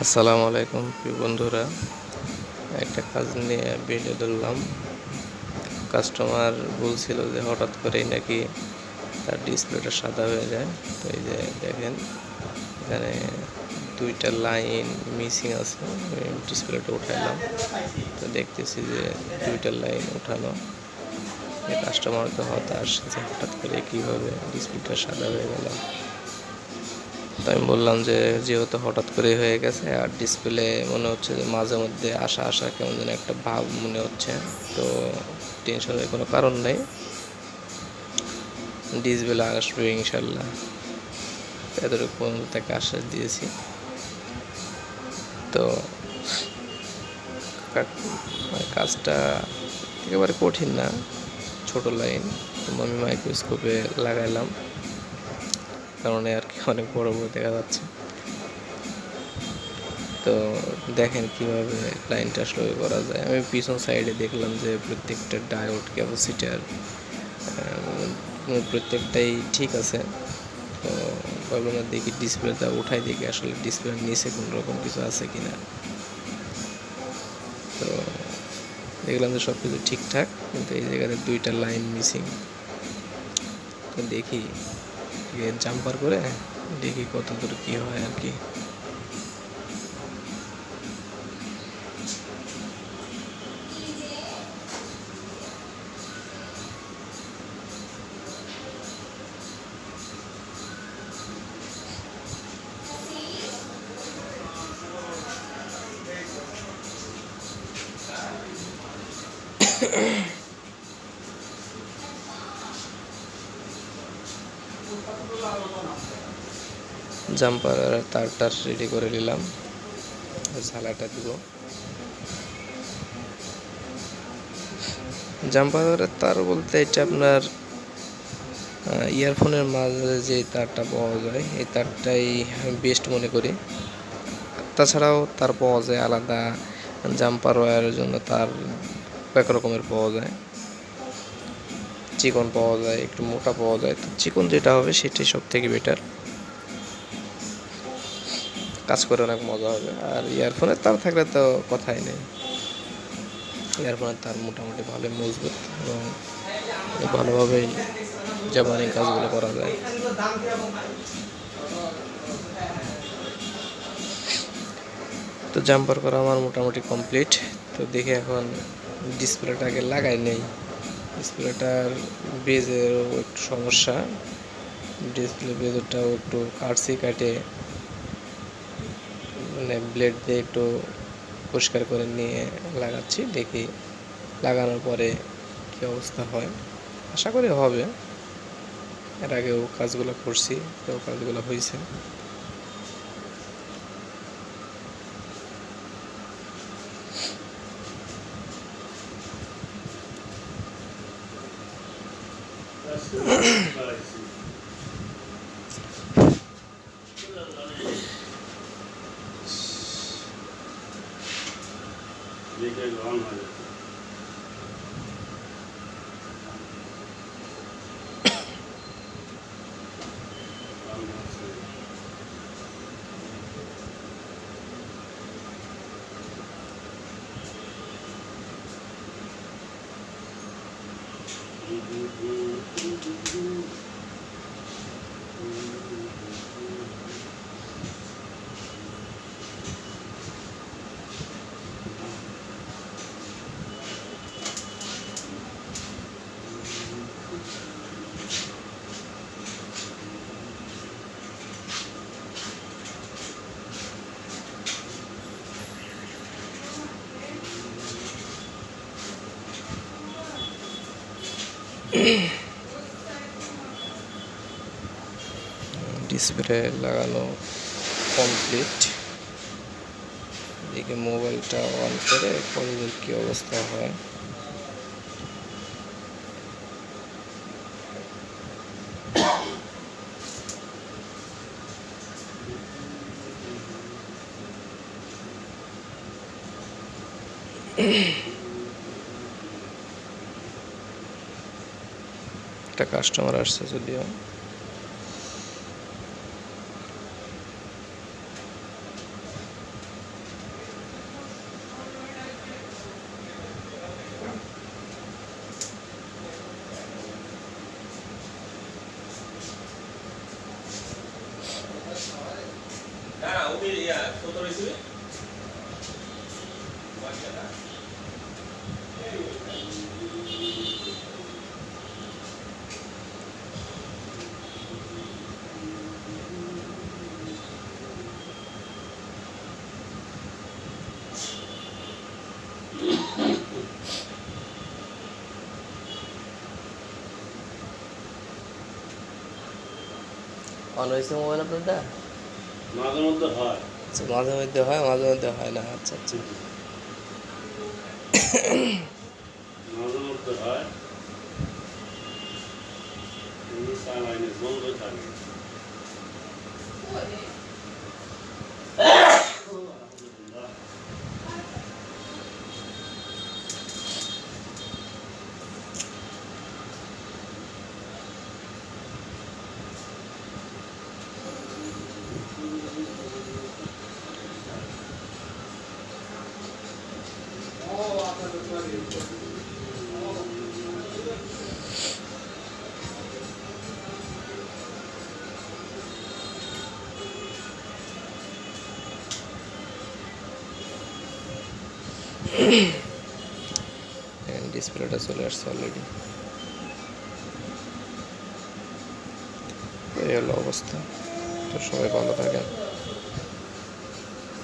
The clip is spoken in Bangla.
আসসালামু আলাইকুম প্রিয় বন্ধুরা, একটা কাজ নিয়ে ভিডিও ধরলাম। কাস্টমার বলছিল যে হঠাৎ করেই নাকি তার ডিসপ্লেটা সাদা হয়ে যায়। তো এই যে দেখেন, এখানে দুইটা লাইন মিসিং আছে ডিসপ্লেটা উঠাইলাম। তো দেখতেছি যে দুইটা লাইন উঠানো। কাস্টমার তো হতাশ যে হঠাৎ করে কীভাবে ডিসপ্লেটা সাদা হয়ে গেল। তো আমি বললাম যে যেহেতু হঠাৎ করে হয়ে গেছে, আর ডিসপ্লে মনে হচ্ছে যে মাঝে মধ্যে আসা আসা কেমন যেন একটা ভাব মনে হচ্ছে, তো টেনশনের কোনো কারণ নেই। ডিসপ্লে আসবে ইনশাল্লাহ এতটুকু পর্যন্ত তাকে আশ্বাস দিয়েছি। তো মানে কাজটা একেবারে কঠিন না, ছোট লাইন আমি মাইক্রোস্কোপে লাগাইলাম। কারণে আর কি অনেক বড় বড় দেখা যাচ্ছে। তো দেখেন কীভাবে লাইনটা আসলে করা যায়। আমি পিছন সাইডে দেখলাম যে প্রত্যেকটা ডায়োড ক্যাপাসিটার প্রত্যেকটাই ঠিক আছে। তো ভাবলাম না দেখি ডিসপ্লেটা উঠাই দেখি আসলে ডিসপ্লের নিচে কোনো রকম কিছু আছে কিনা। তো দেখলাম যে সব কিছু ঠিকঠাক, কিন্তু এই জায়গাতে দুইটা লাইন মিসিং তো দেখি জাম্পার করে দেখি কত দূর কী হয় আর কি। জাম্পার তারটা রেডি করে নিলাম। ঝালাটা দিব। জাম্পারের তার বলতে এটা আপনার ইয়ারফোনের মাঝে যে তারটা পাওয়া যায়, এই তারটাই বেস্ট মনে করি। তাছাড়াও তার পাওয়া যায় আলাদা জাম্পার ওয়্যারের জন্য তার এক রকমের পাওয়া যায়। চিকন পাওয়া যায়, একটু মোটা পাওয়া যায়, তো চিকন যেটা হবে সেটাই সব থেকে বেটার কাজ করে অনেক মজা হবে, আর ইয়ারফোনের তার থাকলে তো কথাই নেই। ইয়ারফোনের তার মোটামুটি ভালোই মজবুত এবং ভালোভাবেই জাপানি কাজগুলো করা যায়। তো জাম্পার করা আমার মোটামুটি কমপ্লিট তো দেখে এখন ডিসপ্লেটাকে লাগাই নেই। ডিসপ্লেটার বেজেরও একটু সমস্যা। ডিসপ্লে বেজেরটাও একটু কাটছি, কাটে। মানে ব্লেড দিয়ে একটু পরিষ্কার করে নিয়ে লাগাচ্ছি, দেখি লাগানোর পরে কী অবস্থা হয়। আশা করি হবে। এর আগেও কাজগুলো করছি, তো কাজগুলো হয়েছে। দেখে Yeah. ডিসপ্লে লাগানো কমপ্লিট দেখি মোবাইলটা অন করে কতদূর কী অবস্থা হয়? একটা কাস্টমার আসছে যদিও হ্যাঁ ওকে ইয়া কত রয়েছে? অন হয়েছে মোবাইল আপনারটা মাঝে মধ্যে হয়। আচ্ছা মাঝে মধ্যে হয় মাঝে মধ্যে হয় না আচ্ছা আচ্ছা মাঝে মধ্যে হয় এমনি চালাইনি বন্ধ থাকে ডিসপ্লেটা চলে আসছে অলরেডি এই হলো অবস্থা। তো সবাই ভালো থাকেন।